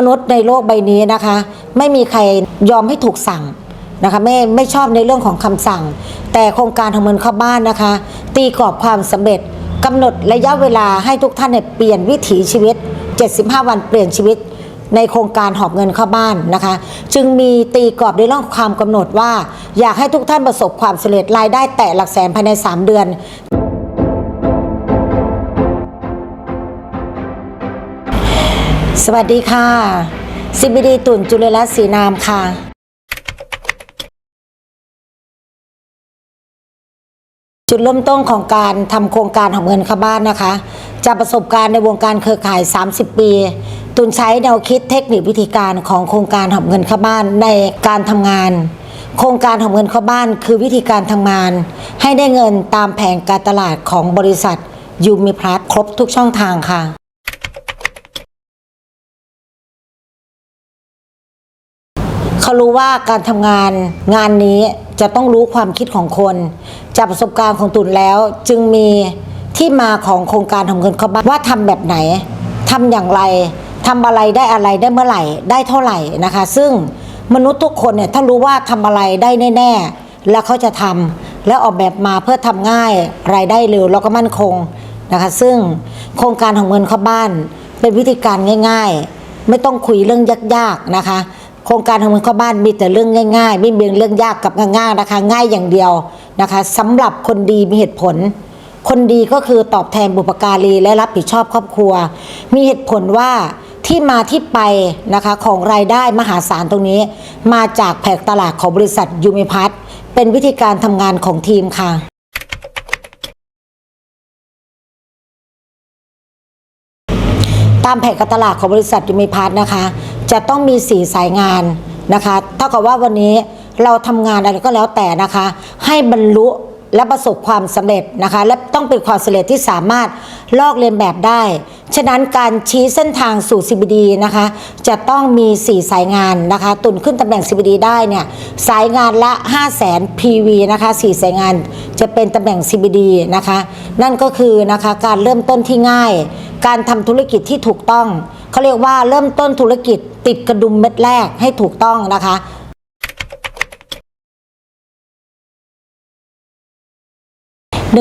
มนุษย์ในโลกใบนี้นะคะ ไม่มีใครยอมให้ถูกสั่งนะคะไม่ไม่ชอบในเรื่องของคำสั่ง แต่โครงการทำเงินเข้าบ้านนะคะ ตีกรอบความสำเร็จกำหนดระยะเวลาให้ทุกท่านเนี่ยเปลี่ยนวิถีชีวิต 75 วันเปลี่ยนชีวิต ในโครงการหอบเงินเข้าบ้านนะคะ จึงมีตีกรอบในเรื่องความกำหนดว่า อยากให้ทุกท่านประสบความสำเร็จรายได้แตะหลักแสนภายใน 3 เดือน สวัสดีค่ะ CBD ตุ่นจุลรัตน์ศรีนามค่ะ จุดเริ่มต้นของการทำโครงการของเงินเข้าบ้านนะคะ จากประสบการณ์ในวงการเครือข่าย 30 ปี ตุนใช้แนวคิดเทคนิควิธีการของโครงการหอบเงินเข้าบ้านในการทำงาน โครงการหอบเงินเข้าบ้านคือวิธีการทำงาน ให้ได้เงินตามแผนการตลาดของบริษัทยูมิพลัสครบทุกช่องทางค่ะ รู้ว่าการทำงานงานนี้จะต้องรู้ความคิดของคน จากประสบการณ์ของตุนแล้วจึงมีที่มาของโครงการทำเงินเข้าบ้านว่าทำแบบไหนทำอย่างไรทำอะไรได้อะไรได้เมื่อไหร่ได้เท่าไหร่นะคะ ซึ่งมนุษย์ทุกคนเนี่ยถ้ารู้ว่าทำอะไรได้แน่ๆแล้วเขาจะทำแล้วออกแบบมาเพื่อทำง่ายรายได้เร็วแล้วก็มั่นคงนะคะ ซึ่งโครงการของเงินเข้าบ้านเป็นวิธีการง่าย ๆ ไม่ต้องคุยเรื่องยากๆนะคะ โครงการทำเงินเข้าบ้านมีแต่เรื่องง่าย ๆ ไม่มีเรื่องยากกับง่ายๆนะคะง่ายอย่างเดียวนะคะสำหรับคนดีมีเหตุผล คนดีก็คือตอบแทนบุปการีและรับผิดชอบครอบครัว มีเหตุผลว่าที่มาที่ไปนะคะของรายได้มหาศาลตรงนี้ มาจากแผกตลาดของบริษัทยูมิพัทเป็นวิธีการทำงานของทีมค่ะ ตามแผนการตลาดของบริษัทยูมิพาร์ทนะคะ จะต้องมีสีสายงานนะคะเท่ากับว่าวันนี้เราทำงานอะไรก็แล้วแต่นะคะ ให้บรรลุ และประสบความสำเร็จนะคะ และต้องเป็นความสำเร็จที่สามารถลอกเลียนแบบได้ ฉะนั้นการชี้เส้นทางสู่ CBD นะคะ จะต้องมี 4 สายงานนะคะ ตุนขึ้นตำแหน่ง CBD ได้เนี่ยสายงานละ5 0 0 0 0 0 PV นะคะ 4 สายงานจะเป็นตำแหน่ง CBD นะคะ นั่นก็คือนะคะการเริ่มต้นที่ง่าย การทำธุรกิจที่ถูกต้องเขาเรียกว่าเริ่มต้นธุรกิจติดกระดุมเม็ดแรกให้ถูกต้องนะคะ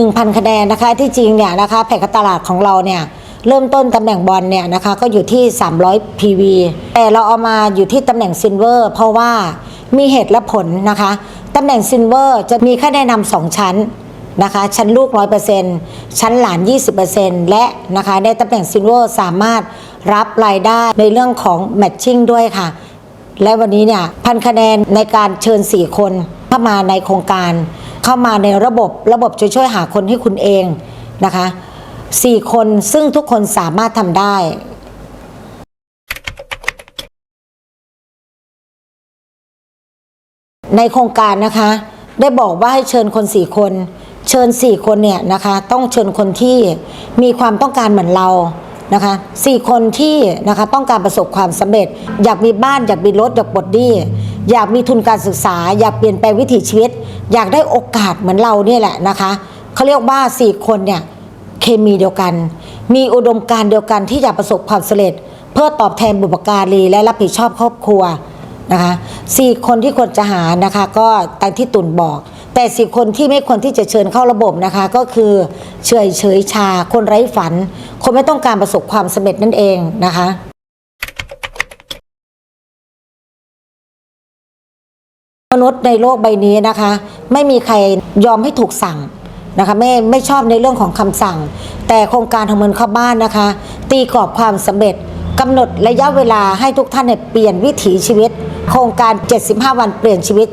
1,000 คะแนนนะคะที่จริงเนี่ยนะคะแผงการตลาดของเราเนี่ยเริ่มต้นตำแหน่งบอลเนี่ยนะคะก็อยู่ที่ 300 PV แต่เราเอามาอยู่ที่ตำแหน่งซิลเวอร์เพราะว่ามีเหตุและผลนะคะตำแหน่งซิลเวอร์จะมีค่าแนะนำสองชั้นนะคะชั้นลูก 100%ชั้นหลาน 20%และนะคะในตำแหน่งซิลเวอร์สามารถรับรายได้ในเรื่องของแมทชิ่งด้วยค่ะ และวันนี้เนี่ยพันคะแนนในการเชิญ 4 คนเข้ามาในโครงการ เข้ามาในระบบระบบจะช่วยหาคนให้คุณเองนะคะ4คนซึ่งทุกคนสามารถทำได้ในโครงการนะคะ ได้บอกว่าให้เชิญคน4คน เชิญ4คนเนี่ยนะคะ ต้องเชิญคนที่มีความต้องการเหมือนเรานะคะสี่คนที่นะคะต้องการประสบความสำเร็จ อยากมีบ้านอยากมีรถอยากปลดหนี้ อยากมีทุนการศึกษา อยากเปลี่ยนแปลงวิถีชีวิต อยากได้โอกาสเหมือนเราเนี่ยแหละนะคะเขาเรียกว่า4คนเนี่ยเคมีเดียวกัน มีอุดมการเดียวกันที่อยากประสบความสำเร็จ เพื่อตอบแทนบุปการีและรับผิดชอบครอบครัวนะคะสี่คนที่ควรจะหานะคะก็ตามที่ตุนบอก แต่สี่คนที่ไม่ควรที่จะเชิญเข้าระบบนะคะ ก็คือเฉยเฉยชา คนไร้ฝัน คนไม่ต้องการประสบความสำเร็จนั่นเองนะคะ มนุษย์ในโลกใบนี้นะคะ ไม่มีใครยอมให้ถูกสั่งนะคะไม่ไม่ชอบในเรื่องของคำสั่ง แต่โครงการทำเงินเข้าบ้านนะคะ ตีกรอบความสำเร็จกำหนดระยะเวลาให้ทุกท่านเปลี่ยนวิถีชีวิต โครงการ 75 วันเปลี่ยนชีวิต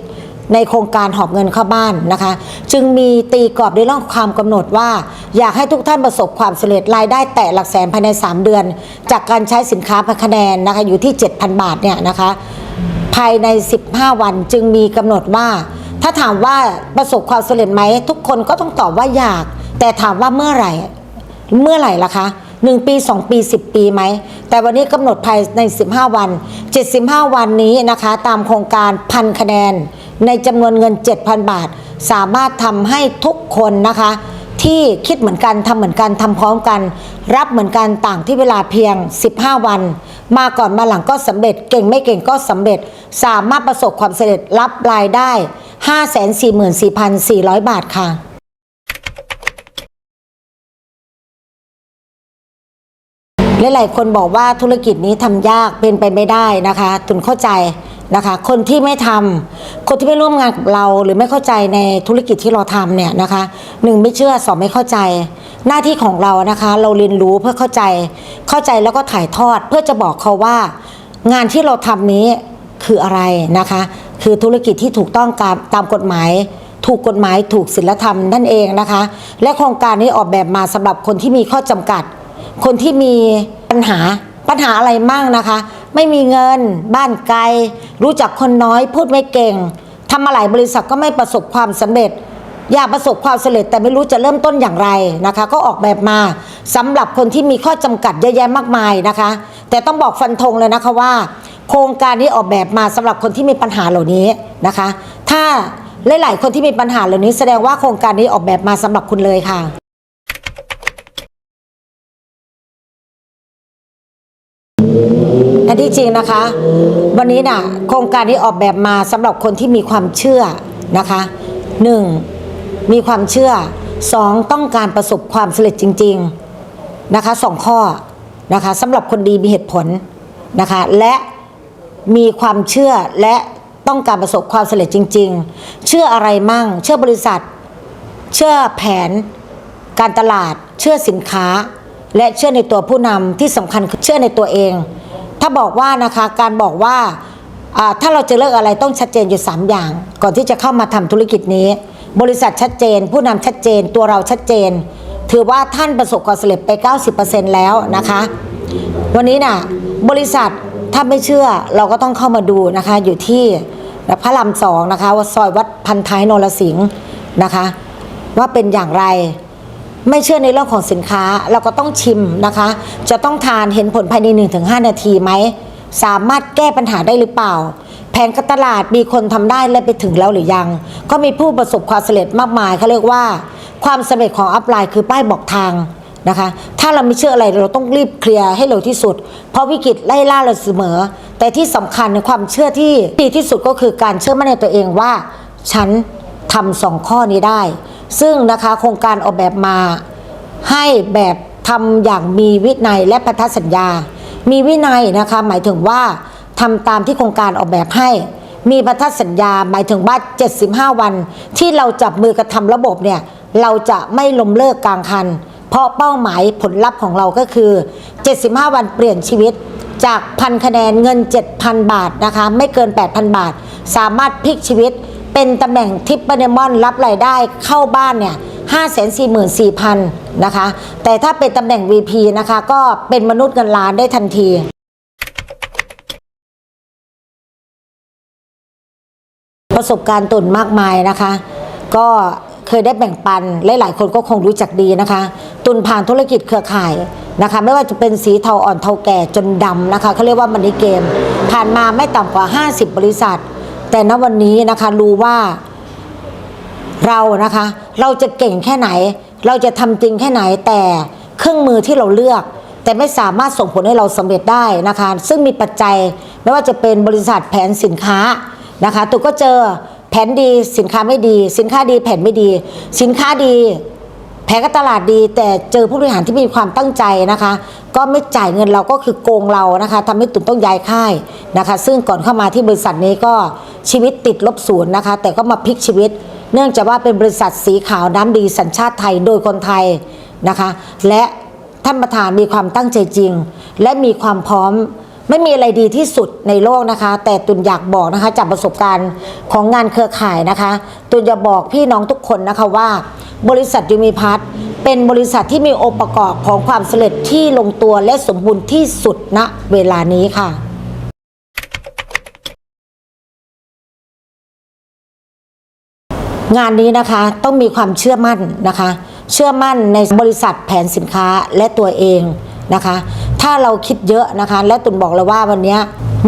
ในโครงการหอบเงินเข้าบ้านนะคะ จึงมีตีกรอบในเรื่องความกำหนดว่า อยากให้ทุกท่านประสบความสำเร็จรายได้แตะหลักแสนภายใน 3 เดือน จากการใช้สินค้าพันคะแนนนะคะอยู่ที่ 7,000 บาทเนี่ยนะคะ ภายใน 15 วันจึงมีกำหนดว่า ถ้าถามว่าประสบความสำเร็จไหม ทุกคนก็ต้องตอบว่าอยาก แต่ถามว่าเมื่อไหร่ เมื่อไหร่ล่ะคะ1ปี2ปี10ปีไหม แต่วันนี้กำหนดภายใน15วัน75วันนี้นะคะ ตามโครงการพันคะแนน ในจำนวนเงิน7,000บาท สามารถทำให้ทุกคนนะคะ ที่คิดเหมือนกันทำเหมือนกันทำพร้อมกัน รับเหมือนกันต่างที่เวลาเพียง 15 วัน มาก่อนมาหลังก็สำเร็จ เก่งไม่เก่งก็สำเร็จ สามารถประสบความสำเร็จรับรายได้ 544,400 บาทค่ะหลายๆคนบอกว่าธุรกิจนี้ทำยากเป็นไปไม่ได้นะคะตุนเข้าใจ นะคะ คนที่ไม่ทำคนที่ไม่ร่วมงานกับเรา หรือไม่เข้าใจในธุรกิจที่เราทำเนี่ยนะคะหนึ่งไม่เชื่อสองไม่เข้าใจ หน้าที่ของเรานะคะ เราเรียนรู้เพื่อเข้าใจ เข้าใจแล้วก็ถ่ายทอดเพื่อจะบอกเขาว่า งานที่เราทำนี้คืออะไรนะคะ คือธุรกิจที่ถูกต้องตามตามกฎหมาย ถูกกฎหมายถูกศีลธรรมนั่นเองนะคะ และโครงการนี้ออกแบบมาสำหรับคนที่มีข้อจำกัด คนที่มีปัญหาปัญหาอะไรมั่งนะคะ ไม่มีเงิน บ้านไกล รู้จักคนน้อย พูดไม่เก่งทำมาหลายบริษัทก็ไม่ประสบความสำเร็จ อยากประสบความสำเร็จแต่ไม่รู้จะเริ่มต้นอย่างไรนะคะ ก็ออกแบบมาสำหรับคนที่มีข้อจำกัดเยอะแยะมากมายนะคะ แต่ต้องบอกฟันธงเลยนะคะว่า โครงการนี้ออกแบบมาสำหรับคนที่มีปัญหาเหล่านี้นะคะ ถ้าหลายๆคนที่มีปัญหาเหล่านี้แสดงว่าโครงการนี้ออกแบบมาสำหรับคุณเลยค่ะ ที่จริงนะคะ วันนี้น่ะโครงการนี้ออกแบบมาสำหรับคนที่มีความเชื่อนะคะหนึ่งมีความเชื่อสองต้องการประสบความสำเร็จจริง ๆนะคะสองข้อนะคะสำหรับคนดีมีเหตุผลนะคะและมีความเชื่อและต้องการประสบความสำเร็จจริง ๆ เชื่ออะไรมั่ง เชื่อบริษัท เชื่อแผน การตลาด เชื่อสินค้า และเชื่อในตัวผู้นำที่สำคัญคือเชื่อในตัวเอง ถ้าบอกว่านะคะการบอกว่าถ้าเราจะเลิกอะไรต้องชัดเจนอยู่ 3 อย่าง ก่อนที่จะเข้ามาทำธุรกิจนี้ บริษัทชัดเจน ผู้นำชัดเจน ตัวเราชัดเจน ถือว่าท่านประสบความสำเร็จไป 90%แล้วนะคะ วันนี้น่ะบริษัทถ้าไม่เชื่อเราก็ต้องเข้ามาดูนะคะ อยู่ที่พระรามสองนะคะว่าซอยวัดพันท้ายนรสิงห์นะคะ ว่าเป็นอย่างไร ไม่เชื่อในเรื่องของสินค้าเราก็ต้องชิมนะคะ จะต้องทานเห็นผลภายใน 1-5 นาทีไหม สามารถแก้ปัญหาได้หรือเปล่า แผนการตลาดมีคนทำได้และไปถึงแล้วหรือยัง ก็มีผู้ประสบความสำเร็จมากมายเขาเรียกว่า ความสำเร็จของอัพไลน์คือป้ายบอกทางนะคะ ถ้าเราไม่เชื่ออะไรเราต้องรีบเคลียร์ให้เร็วที่สุด เพราะวิกฤตไล่ล่าเราเสมอ แต่ที่สำคัญในความเชื่อที่ดีที่สุดก็คือการเชื่อมั่นในตัวเองว่า ฉันทำสองข้อนี้ได้ ซึ่งนะคะโครงการออกแบบมาให้แบบทำอย่างมีวินัยและพันธสัญญา มีวินัยนะคะหมายถึงว่าทำตามที่โครงการออกแบบให้ มีพันธสัญญาหมายถึงว่า75 วัน ที่เราจับมือกันทำระบบเนี่ยเราจะไม่ล้มเลิกกลางคัน เพราะเป้าหมายผลลัพธ์ของเราก็คือ 75 วันเปลี่ยนชีวิตจากพันคะแนนเงิน 7,000 บาทนะคะไม่เกิน 8,000 บาท สามารถพลิกชีวิต เป็นตำแหน่งทิปเปอร์เนมอนรับรายได้เข้าบ้านเนี่ย544,000 นะคะ แต่ถ้าเป็นตำแหน่ง VP นะคะ ก็เป็นมนุษย์เงินล้านได้ทันทีประสบการณ์ตุนมากมายนะคะ ก็เคยได้แบ่งปันหลายๆคนก็คงรู้จักดีนะคะ ตุนผ่านธุรกิจเครือข่ายนะคะ ไม่ว่าจะเป็นสีเทาอ่อนเทาแก่จนดำนะคะเขาเรียกว่ามันนี่เกม ผ่านมาไม่ต่ำกว่า 50 บริษัท แต่ณวันนี้นะคะรู้ว่าเรานะคะ เราจะเก่งแค่ไหน เราจะทำจริงแค่ไหนแต่เครื่องมือที่เราเลือก แต่ไม่สามารถส่งผลให้เราสำเร็จได้นะคะ ซึ่งมีปัจจัยไม่ว่าจะเป็นบริษัทแผนสินค้านะคะตุกก็เจอแผนดีสินค้าไม่ดี สินค้าดีแผนไม่ดี สินค้าดี ผนการตลาดดีแต่เจอผู้บริหารที่มีความตั้งใจนะคะ ก็ไม่จ่ายเงินเราก็คือโกงเรานะคะทำให้ตุนต้องย้ายค่ายนะคะ ซึ่งก่อนเข้ามาที่บริษัทนี้ก็ชีวิตติดลบศูนย์นะคะ แต่ก็มาพลิกชีวิต เนื่องจากว่าเป็นบริษัทสีขาวน้ำดีสัญชาติไทยโดยคนไทยนะคะ และท่านประธานมีความตั้งใจจริง และมีความพร้อม ไม่มีอะไรดีที่สุดในโลกนะคะ แต่ตุนอยากบอกนะคะจากประสบการณ์ของงานเครือข่ายนะคะ ตุนจะบอกพี่น้องทุกคนนะคะว่า บริษัทยูมีพัทเป็นบริษัทที่มีองค์ประกอบของความสำเร็จที่ลงตัวและสมบูรณ์ที่สุดณเวลานี้ค่ะงานนี้นะคะต้องมีความเชื่อมั่นนะคะ เชื่อมั่นในบริษัทแผนสินค้าและตัวเอง นะคะ ถ้าเราคิดเยอะนะคะ และตุนบอกเลยว่าวันนี้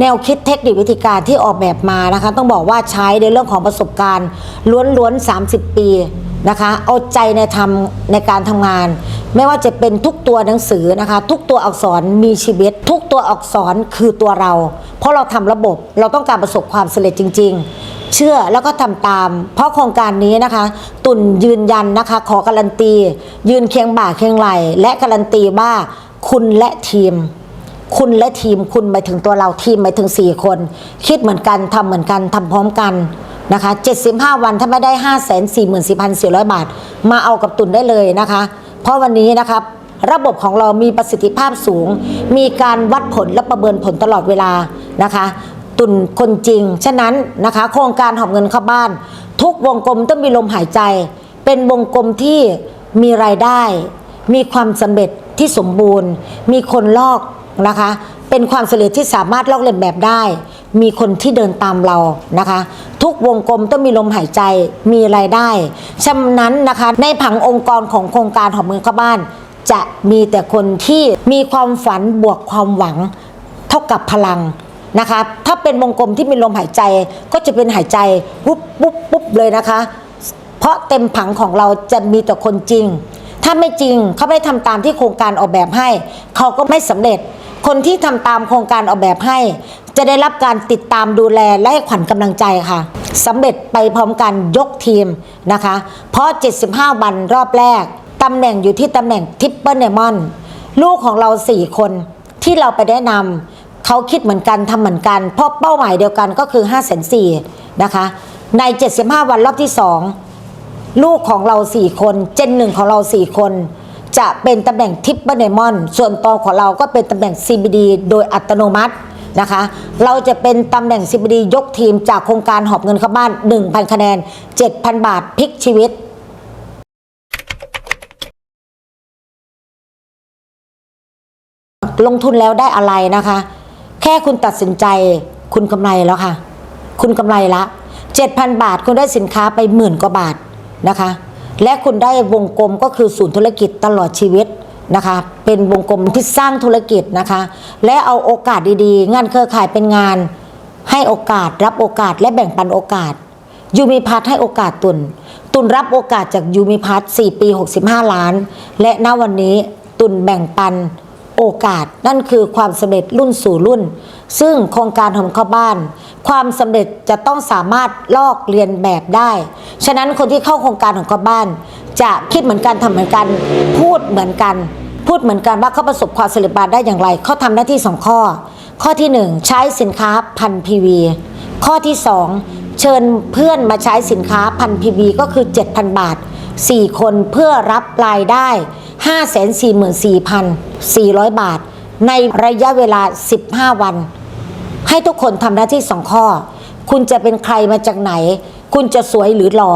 แนวคิดเทคนิควิธีการที่ออกแบบมานะคะ ต้องบอกว่าใช้ในเรื่องของประสบการณ์ล้วนๆ 30 ปีนะคะ เอาใจในทำในการทำงาน ไม่ว่าจะเป็นทุกตัวหนังสือนะคะ ทุกตัวอักษรมีชีวิต ทุกตัวอักษรคือตัวเรา เพราะเราทำระบบเราต้องการประสบความสำเร็จจริง ๆ เชื่อแล้วก็ทำตาม เพราะโครงการนี้นะคะ ตุนยืนยันนะคะ ขอการันตี ยืนเคียงบ่าเคียงไหลและการันตีว่า คุณและทีม คุณและทีมคุณหมายถึงตัวเราทีมหมายถึง 4 คน คิดเหมือนกันทำเหมือนกันทำพร้อมกันนะคะ75 วันถ้าไม่ได้ 5 4 4 4 4 0 0 บาท มาเอากับตุนได้เลยนะคะ เพราะวันนี้นะครับระบบของเรามีประสิทธิภาพสูง มีการวัดผลและประเมินผลตลอดเวลานะคะ ตุนคนจริง ฉะนั้นนะคะโครงการหอบเงินเข้าบ้าน ทุกวงกลมต้องมีลมหายใจ เป็นวงกลมที่มีรายได้ มีความสำเร็จ ที่สมบูรณ์ มีคนลอกนะคะ เป็นความสำเร็จที่สามารถลอกเลียนแบบได้ มีคนที่เดินตามเรานะคะ ทุกวงกลมต้องมีลมหายใจมีรายได้ฉะนั้นนะคะ ในผังองค์กรของโครงการหอมเมืองข้าบ้าน จะมีแต่คนที่มีความฝันบวกความหวัง เท่ากับพลังนะคะ ถ้าเป็นวงกลมที่มีลมหายใจก็จะเป็นหายใจปุ๊บปุ๊บปุ๊บเลยนะคะ เพราะเต็มผังของเราจะมีแต่คนจริง ถ้าไม่จริงเขาไม่ได้ทำตามที่โครงการออกแบบให้ เขาก็ไม่สำเร็จ คนที่ทำตามโครงการออกแบบให้ จะได้รับการติดตามดูแลและขวัญกำลังใจค่ะสำเร็จไปพร้อมกันยกทีมนะคะ เพราะ 75 วันรอบแรกตำแหน่งอยู่ที่ตำแหน่งทิปเปิลเนมอนลูกของเรา 4 คนที่เราไปแนะนำเขาคิดเหมือนกันทำเหมือนกัน เพราะเป้าหมายเดียวกันก็คือ5 4 0 0 0นะคะใน 75 วันรอบที่ 2 ลูกของเรา4คนเจนหนึ่งของเรา4คน จะเป็นตำแหน่งทิปเปอร์เนมอนส่วนตอของเราก็เป็นตำแหน่ง CBD โดยอัตโนมัตินะคะ เราจะเป็นตำแหน่ง CBD ยกทีมจากโครงการหอบเงินเข้าบ้าน 1,000 คะแนน 7,000 บาทพลิกชีวิตลงทุนแล้วได้อะไรนะคะ แค่คุณตัดสินใจคุณกำไรแล้วค่ะ คุณกำไรละ 7,000 บาทคุณได้สินค้าไปหมื่นกว่าบาท นะคะ และคุณได้วงกลมก็คือศูนย์ธุรกิจตลอดชีวิตนะคะ เป็นวงกลมที่สร้างธุรกิจนะคะ และเอาโอกาสดีๆ งานเครือข่ายเป็นงาน ให้โอกาสรับโอกาสและแบ่งปันโอกาสยูมีพัทให้โอกาสตุน ตุนรับโอกาสจากยูมีพัท4ปี 65 ล้าน และณวันนี้ตุนแบ่งปัน โอกาสนั่นคือความสำเร็จรุ่นสู่รุ่น ซึ่งโครงการของเข้าบ้าน ความสำเร็จจะต้องสามารถลอกเรียนแบบได้ ฉะนั้นคนที่เข้าโครงการของเข้าบ้าน จะคิดเหมือนกันทำเหมือนกัน พูดเหมือนกัน พูดเหมือนกันว่าเขาประสบความสำเร็จมาได้อย่างไรเขาทำหน้าที่สองข้อ ข้อที่หนึ่งใช้สินค้าพันพีวีข้อที่ 2 เชิญเพื่อนมาใช้สินค้าพันพีวีก็คือ 7,000 บาท 4 คนเพื่อรับรายได้ 544,400 บาท ในระยะเวลา 15 วัน ให้ทุกคนทำหน้าที่สองข้อ คุณจะเป็นใครมาจากไหน คุณจะสวยหรือหล่อ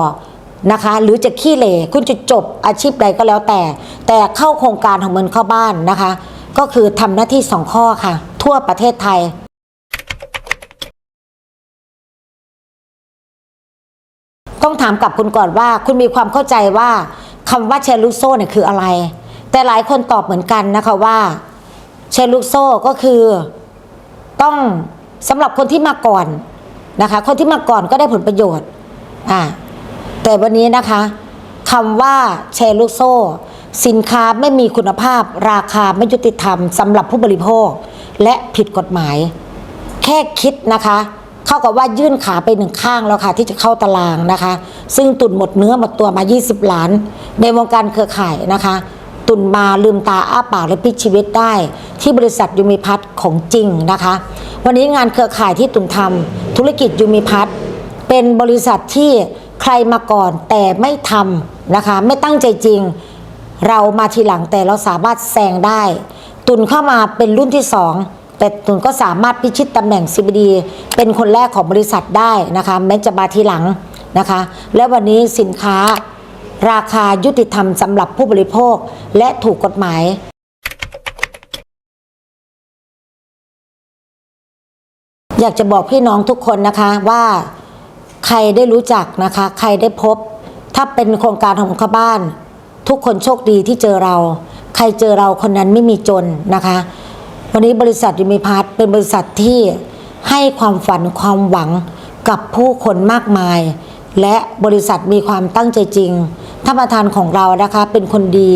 นะคะ หรือจะขี้เหร่คุณจะจบอาชีพใดก็แล้วแต่ แต่เข้าโครงการของเงินเข้าบ้านนะคะ ก็คือทำหน้าที่สองข้อค่ะ ทั่วประเทศไทยต้องถามกับคุณก่อนว่า คุณมีความเข้าใจว่า คำว่าแชร์ลูกโซ่เนี่ยคืออะไร แต่หลายคนตอบเหมือนกันนะคะว่าแชร์ลูกโซ่ก็คือต้องสำหรับคนที่มาก่อนนะคะ คนที่มาก่อนก็ได้ผลประโยชน์อ่าแต่วันนี้นะคะคำว่าแชร์ลูกโซ่ สินค้าไม่มีคุณภาพ ราคาไม่ยุติธรรมสำหรับผู้บริโภค และผิดกฎหมาย แค่คิดนะคะ เข้ากับว่ายื่นขาไปหนึ่งข้างแล้วค่ะ ที่จะเข้าตารางนะคะ ซึ่งตุนหมดเนื้อหมดตัวมา 20 ล้าน ในวงการเครือข่ายนะคะ ตุนมาลืมตาอ้าปากและพลิกชีวิตได้ ที่บริษัทยูมิพัฒน์ของจริงนะคะ วันนี้งานเครือข่ายที่ตุนทำธุรกิจยูมิพัฒน์เป็นบริษัทที่ใครมาก่อนแต่ไม่ทำนะคะ ไม่ตั้งใจจริง เรามาทีหลังแต่เราสามารถแซงได้ ตุนเข้ามาเป็นรุ่นที่สอง แต่ตุนก็สามารถพิชิตตำแหน่ง CBD เป็นคนแรกของบริษัทได้นะคะแม้จะมาทีหลังนะคะ และวันนี้สินค้า ราคายุติธรรมสำหรับผู้บริโภคและถูกกฎหมายอยากจะบอกพี่น้องทุกคนนะคะว่าใครได้รู้จักนะคะ ใครได้พบ ถ้าเป็นโครงการของข้าบ้าน ทุกคนโชคดีที่เจอเรา ใครเจอเราคนนั้นไม่มีจนนะคะ วันนี้บริษัทยูมิพาร์ทเป็นบริษัทที่ให้ความฝันความหวังกับผู้คนมากมาย และบริษัทมีความตั้งใจจริงท่านประธานของเรานะคะเป็นคนดี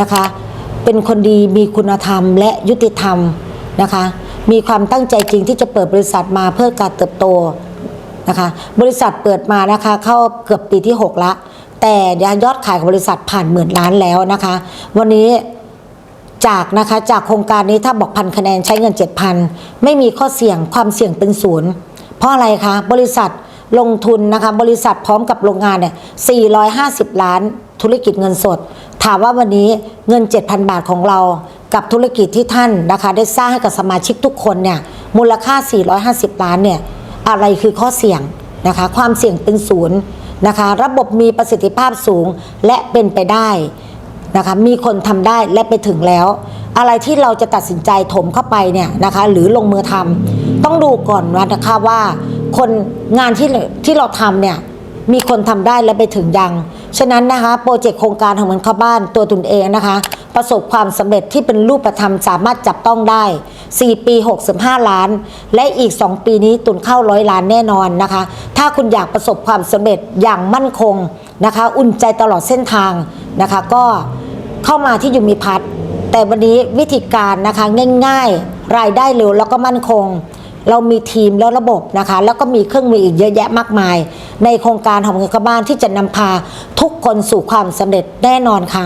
นะคะ เป็นคนดีมีคุณธรรมและยุติธรรมนะคะ มีความตั้งใจจริงที่จะเปิดบริษัทมาเพื่อการเติบโตนะคะ บริษัทเปิดมานะคะเข้าเกือบปีที่ 6 ละ แต่ยอดขายของบริษัทผ่านหมื่นล้านแล้วนะคะ วันนี้ จากนะคะจากโครงการนี้ถ้าบอกพันคะแนนใช้เงิน 7,000 ไม่มีข้อเสี่ยงความเสี่ยงเป็นศูนย์เพราะอะไรคะบริษัทลงทุนนะคะบริษัทพร้อมกับโรงงานเนี่ย 450 ล้านธุรกิจเงินสด ถามว่าวันนี้เงิน 7,000 บาทของเรา กับธุรกิจที่ท่านนะคะได้สร้างให้กับสมาชิกทุกคนเนี่ยมูลค่า 450 ล้านเนี่ยอะไรคือข้อเสี่ยงนะคะความเสี่ยงเป็นศูนย์นะคะระบบมีประสิทธิภาพสูงและเป็นไปได้ นะคะมีคนทำได้และไปถึงแล้ว อะไรที่เราจะตัดสินใจถมเข้าไปเนี่ยนะคะหรือลงมือทำต้องดูก่อนว่านะคะว่า คนงานที่ที่เราทำเนี่ย มีคนทำได้และไปถึงยัง ฉะนั้นนะคะโปรเจกต์โครงการของมือนเข้าบ้านตัวตุนเองนะคะ ประสบความสำเร็จที่เป็นรูปธรรมสามารถจับต้องได้ 4 ปี 65 ล้าน และอีก 2 ปีนี้ตุนเข้าร้อยล้านแน่นอนนะคะ ถ้าคุณอยากประสบความสำเร็จอย่างมั่นคงนะคะ อุ่นใจตลอดเส้นทางนะคะ ก็เข้ามาที่ยูมิพัฒน์แต่วันนี้วิธีการนะคะง่าย ๆ รายได้เร็วแล้วก็มั่นคง เรามีทีมแล้วระบบนะคะ แล้วก็มีเครื่องมืออีกเยอะแยะมากมาย ในโครงการของเงินเข้าบ้านที่จะนำพาทุกคนสู่ความสำเร็จแน่นอนค่ะ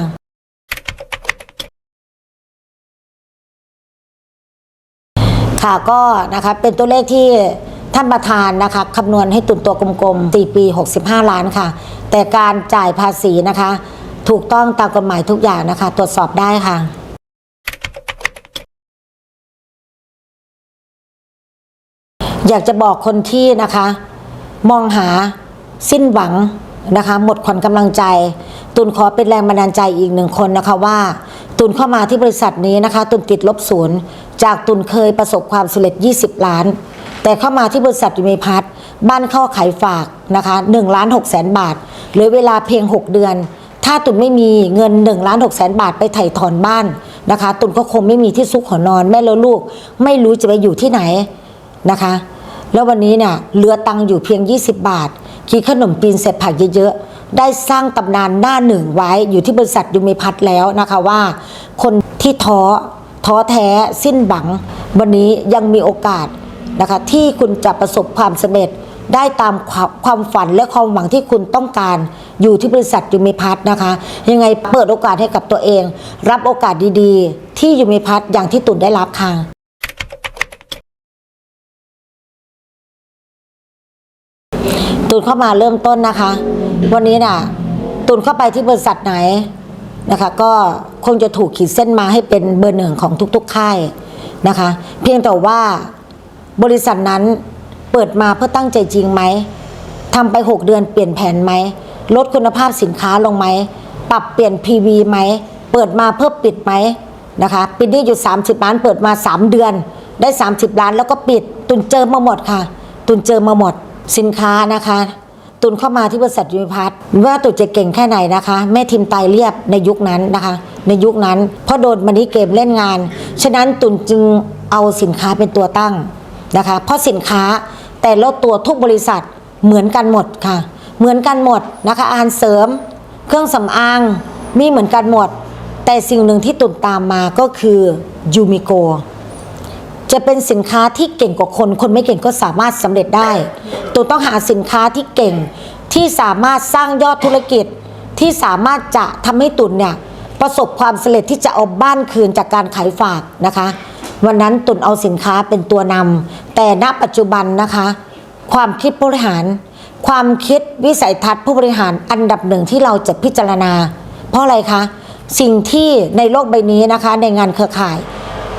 ค่ะก็นะคะเป็นตัวเลขที่ท่านประธานนะคะคำนวณให้ตุนตัวกลมๆ 4 ปี 65 ล้านค่ะ แต่การจ่ายภาษีนะคะ ถูกต้องตามกฎหมายทุกอย่างนะคะ ตรวจสอบได้ค่ะ อยากจะบอกคนที่นะคะ มองหาสิ้นหวังนะคะ หมดขวัญกำลังใจ ตุนขอเป็นแรงบันดาลใจอีกหนึ่งคนนะคะว่า ตุนเข้ามาที่บริษัทนี้นะคะ ตุนติดลบศูนย์จากตุนเคยประสบความสำเร็จ 20 ล้าน แต่เข้ามาที่บริษัทยูเมพัทบ้านเข้าขายฝากนะคะ1ล้าน6แสนบาทเหลือเวลาเพียง 6 เดือน ถ้าตุนไม่มีเงิน1ล้าน6แสนบาทไปไถ่ถอนบ้านนะคะ ตุนก็คงไม่มีที่ซุกหัวนอนแม่และลูก ไม่รู้จะไปอยู่ที่ไหน นะคะ แล้ววันนี้เนี่ยเหลือตังอยู่เพียง 20 บาทกินขนมปีนเสร็จผักเยอะๆ ได้สร้างตำนานหน้าหนึ่งไว้อยู่ที่บริษัทยูมิพัทแล้วนะคะว่า คนที่ท้อท้อแท้สิ้นหวัง วันนี้ยังมีโอกาสนะคะที่คุณจะประสบความสำเร็จได้ตามความความฝันและความหวังที่คุณต้องการอยู่ที่บริษัทยูมิพัทนะคะ ยังไงเปิดโอกาสให้กับตัวเอง รับโอกาสดีๆ ที่ยูมิพัทอย่างที่ตุนได้รับค่ะ ตูนเข้ามาเริ่มต้นนะคะ วันนี้น่ะ ตูนเข้าไปที่บริษัทไหนนะคะ ก็คงจะถูกขีดเส้นมาให้เป็นเบอร์หนึ่งของทุกๆค่ายนะคะ เพียงแต่ว่าบริษัทนั้นเปิดมาเพื่อตั้งใจจริงไหมทำไป 6 เดือนเปลี่ยนแผนไหม ลดคุณภาพสินค้าลงไหม ปรับเปลี่ยน PV ไหม เปิดมาเพื่อปิดไหมนะคะปิดนี่อยู่ 30 ล้านเปิดมา 3 เดือน ได้ 30 ล้านแล้วก็ปิด ตุนเจอมาหมดค่ะ ตุนเจอมาหมด สินค้านะคะ ตุนเข้ามาที่บริษัทยูนิพัทว่าตุนจะเก่งแค่ไหนนะคะ แม่ทีมตายเรียบในยุคนั้นนะคะ ในยุคนั้นเพราะโดนมันนี้เกมเล่นงาน ฉะนั้นตุนจึงเอาสินค้าเป็นตัวตั้งนะคะ เพราะสินค้าแต่ละตัวทุกบริษัทเหมือนกันหมดค่ะ เหมือนกันหมดนะคะอาหารเสริม เครื่องสำอางมีเหมือนกันหมด แต่สิ่งหนึ่งที่ตุนตามมาก็คือยูมิโก จะเป็นสินค้าที่เก่งกว่าคน คนไม่เก่งก็สามารถสำเร็จได้ตัวต้องหาสินค้าที่เก่งที่สามารถสร้างยอดธุรกิจที่สามารถจะทำให้ตุนเนี่ยประสบความสำเร็จที่จะเอาบ้านคืนจากการขายฝากนะคะ วันนั้นตุนเอาสินค้าเป็นตัวนำแต่ณปัจจุบันนะคะ ความคิดผู้บริหาร ความคิดวิสัยทัศน์ผู้บริหารอันดับหนึ่งที่เราจะพิจารณา เพราะอะไรคะ สิ่งที่ในโลกใบนี้นะคะ ในงานเครือข่าย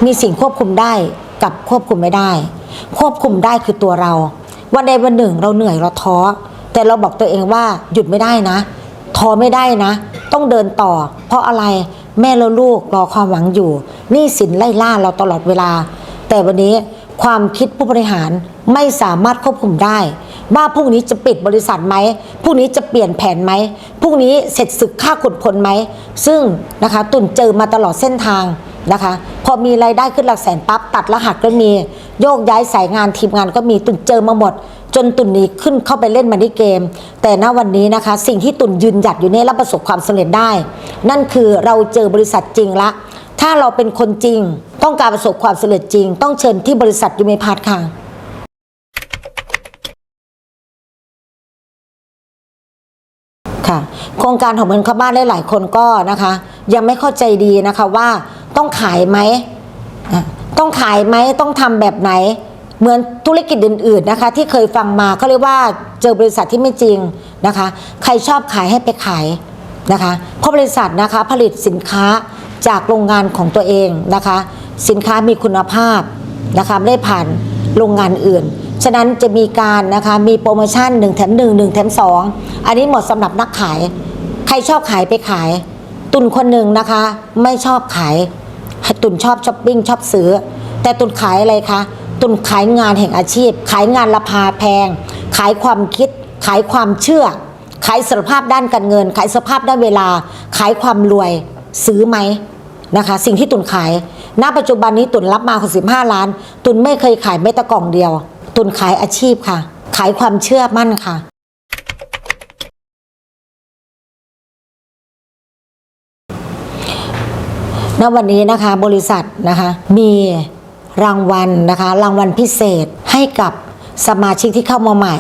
มีสิ่งควบคุมได้ กับควบคุมไม่ได้ ควบคุมได้คือตัวเรา วันใดวันหนึ่งเราเหนื่อยเราท้อ แต่เราบอกตัวเองว่าหยุดไม่ได้นะท้อไม่ได้นะ ต้องเดินต่อ เพราะอะไรแม่และลูกรอความหวังอยู่นี่สินไล่ล่าเราตลอดเวลา แต่วันนี้ความคิดผู้บริหารไม่สามารถควบคุมได้ ว่าพรุ่งนี้จะปิดบริษัทไหมพรุ่งนี้จะเปลี่ยนแผนไหมพรุ่งนี้เสร็จศึกฆ่าขุดพลไหมซึ่งนะคะตุ่นเจอมาตลอดเส้นทางนะคะ พอมีรายได้ขึ้นหลักแสนปั๊บตัดรหัสก็มี โยกย้ายสายงานทีมงานก็มีตุ่นเจอมาหมด จนตุนนี้ขึ้นเข้าไปเล่นมันนี่เกม แต่ณวันนี้นะคะ สิ่งที่ตุ่นยืนหยัดอยู่เนี่ยและประสบความสำเร็จได้ นั่นคือเราเจอบริษัทจริงละถ้าเราเป็นคนจริง ต้องการประสบความสำเร็จจริง ต้องเชิญที่บริษัทยูเมพาร์ทค่ะ ค่ะ โครงการของเงินเข้าบ้านหลายๆคนก็นะคะ ยังไม่เข้าใจดีนะคะว่าต้องขายไหมต้องขายไหมต้องทำแบบไหน เหมือนธุรกิจอื่น ๆนะคะ ที่เคยฟังมาเขาเรียกว่าเจอบริษัทที่ไม่จริงนะคะ ใครชอบขายให้ไปขายนะคะเพราะบริษัทนะคะผลิตสินค้าจากโรงงานของตัวเองนะคะ สินค้ามีคุณภาพนะคะไม่ได้ผ่านโรงงานอื่น ฉะนั้นจะมีการนะคะมีโปรโมชั่น1แถม1 1แถม2 อันนี้เหมาะสำหรับนักขาย ใครชอบขายไปขาย ตุนคนหนึ่งนะคะ ไม่ชอบขาย ตุนชอบช้อปปิ้งชอบซื้อ แต่ตุนขายอะไรคะตุนขายงานแห่งอาชีพ ขายงานราคาแพง ขายความคิด ขายความเชื่อ ขายสรภาพด้านการเงิน ขายสภาพด้านเวลา ขายความรวยซื้อไหมนะคะ สิ่งที่ตุนขาย ณ ปัจจุบันนี้ตุนรับมา65ล้าน ตุนไม่เคยขายแม้แต่กล่องเดียว ตุนขายอาชีพค่ะ ขายความเชื่อมั่นค่ะณวันนี้นะคะบริษัทนะคะมีรางวัลนะคะรางวัลพิเศษให้กับสมาชิกที่เข้ามาใหม่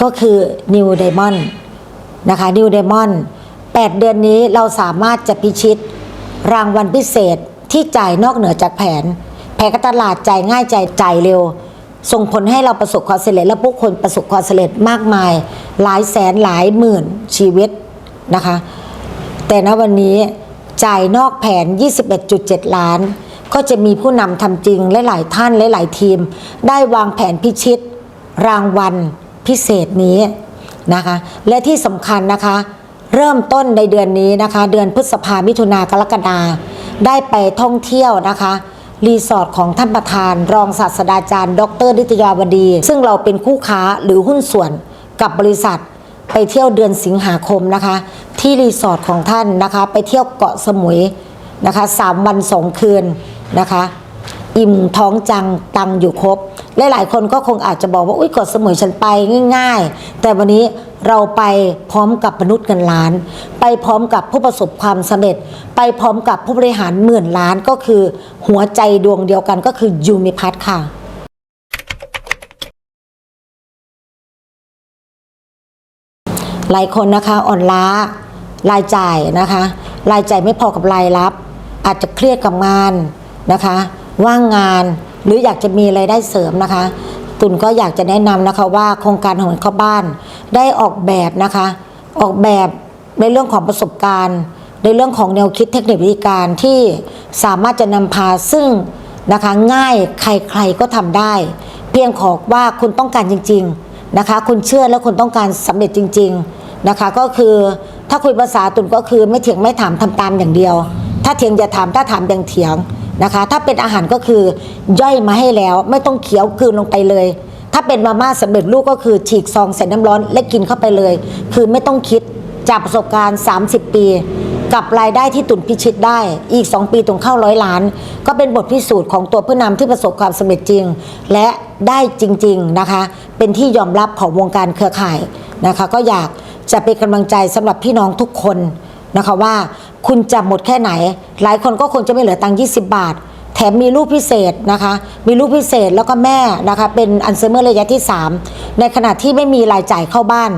ก็คือ New Diamond นะคะ New Diamond 8 เดือนนี้เราสามารถจะพิชิต รางวัลพิเศษที่จ่ายนอกเหนือจากแผน แผนการตลาดจ่ายง่ายจ่ายจ่ายเร็ว ส่งผลให้เราประสบความสำเร็จและผู้คนประสบความสำเร็จมากมาย หลายแสนหลายหมื่นชีวิตนะคะ แต่ณวันนี้จ่ายนอกแผน 21.7 ล้าน ก็จะมีผู้นำทำจริงและหลายท่านและหลายทีม ได้วางแผนพิชิต รางวัลพิเศษนี้นะคะ และที่สำคัญนะคะ เริ่มต้นในเดือนนี้นะคะ เดือนพฤษภามิถุนากรกฎาได้ไปท่องเที่ยวนะคะ รีสอร์ทของท่านประธาน รองศาสตราจารย์ ดรนิตยาวดี ซึ่งเราเป็นคู่ค้าหรือหุ้นส่วนกับบริษัท ไปเที่ยวเดือนสิงหาคมนะคะ ที่รีสอร์ทของท่านนะคะ ไปเที่ยวเกาะสมุยนะคะสามวันสองคืนนะคะ อิ่มท้องจังตังอยู่ครบและหลายคนก็คงอาจจะบอกว่าอุ้ยเกาะสมุยฉันไปง่าย ๆ แต่วันนี้ เราไปพร้อมกับมนุษย์เงินล้าน ไปพร้อมกับผู้ประสบความสำเร็จ ไปพร้อมกับผู้บริหารหมื่นล้านก็คือ หัวใจดวงเดียวกันก็คือยูมิพัทค่ะหลายคนนะคะอ่อนล้ารายจ่ายนะคะ รายจ่ายไม่พอกับรายรับ อาจจะเครียดกับงานนะคะ ว่างงานหรืออยากจะมีรายได้เสริมนะคะ ตุนก็อยากจะแนะนำนะคะว่าโครงการของเข้าบ้านได้ออกแบบนะคะ ออกแบบในเรื่องของประสบการณ์ ในเรื่องของแนวคิดเทคนิควิธีการที่สามารถจะนำพาซึ่งนะคะง่ายใครๆก็ทำได้ เพียงขอว่าคุณต้องการจริง ๆนะคะ คุณเชื่อแล้วคุณต้องการสำเร็จจริง ๆนะคะ ก็คือถ้าคุยภาษาตุนก็คือไม่เถียงไม่ถามทำตามอย่างเดียว ถ้าเถียงอย่าถามถ้าถามอย่างเถียง นะคะ ถ้าเป็นอาหารก็คือย่อยมาให้แล้วไม่ต้องเคี้ยวกลืนลงไปเลย ถ้าเป็นมาม่าสำเร็จรูปก็คือฉีกซองใส่น้ำร้อนและกินเข้าไปเลย คือไม่ต้องคิดจากประสบการณ์ 30 ปี กับรายได้ที่ตุนพิชิตได้อีก 2 ปีตุนเข้าร้อยล้าน ก็เป็นบทพิสูจน์ของตัวผู้นำที่ประสบความสำเร็จจริง และได้จริง ๆนะคะ เป็นที่ยอมรับของวงการเครือข่ายนะคะ ก็อยากจะเป็นกำลังใจสำหรับพี่น้องทุกคนนะคะว่า คุณจะหมดแค่ไหน หลายคนก็คงจะไม่เหลือตังค์20 บาท แถมมีลูกพิเศษนะคะ มีลูกพิเศษแล้วก็แม่นะคะ เป็นอัลไซเมอร์ระยะที่ 3 ในขณะที่ไม่มีรายจ่ายเข้าบ้าน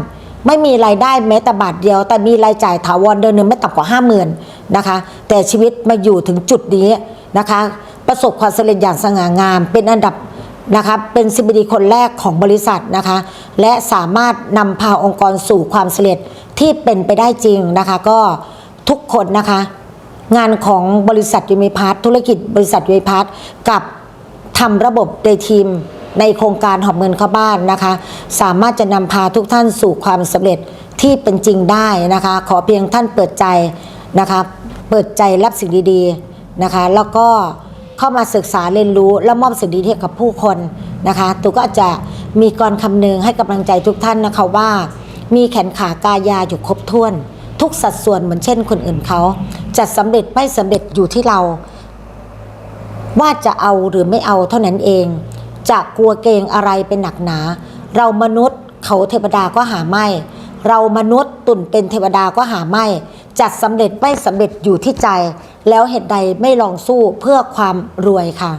ไม่มีรายได้แม้แต่บาทเดียว แต่มีรายจ่ายถาวรเดือนหนึ่งไม่ต่ำกว่า 5 0,000นะคะ แต่ชีวิตมาอยู่ถึงจุดนี้นะคะ ประสบความสำเร็จอย่างสง่างาม เป็นอันดับนะคะเป็นซิบดีคนแรกของบริษัทนะคะ และสามารถนำพาองค์กรสู่ความสำเร็จที่เป็นไปได้จริงนะคะ ก็ ทุกคนนะคะ งานของบริษัทยูมิพาร์ทธุรกิจบริษัทยูมิพาร์ทกับทำระบบในทีมในโครงการหอบเงินเข้าบ้านนะคะ สามารถจะนำพาทุกท่านสู่ความสำเร็จที่เป็นจริงได้นะคะ ขอเพียงท่านเปิดใจนะคะเปิดใจรับสิ่งดีๆนะคะ แล้วก็เข้ามาศึกษาเรียนรู้ และมอบสิ่งดีๆให้กับผู้คนนะคะตูก็จะมีกรคำนึงให้กำลังใจทุกท่านนะคะว่า มีแขนขากายาอยู่ครบถ้วน ทุกสัดส่วนเหมือนเช่นคนอื่นเขาจะสำเร็จไม่สำเร็จอยู่ที่เรา ว่าจะเอาหรือไม่เอาเท่านั้นเอง จะกลัวเกรงอะไรเป็นหนักหนา เรามนุษย์เขาเทวดาก็หาไม่ เรามนุษย์ตุ่นเป็นเทวดาก็หาไม่จัดสำเร็จไม่สำเร็จอยู่ที่ใจ แล้วเหตุใดไม่ลองสู้เพื่อความรวยค่ะ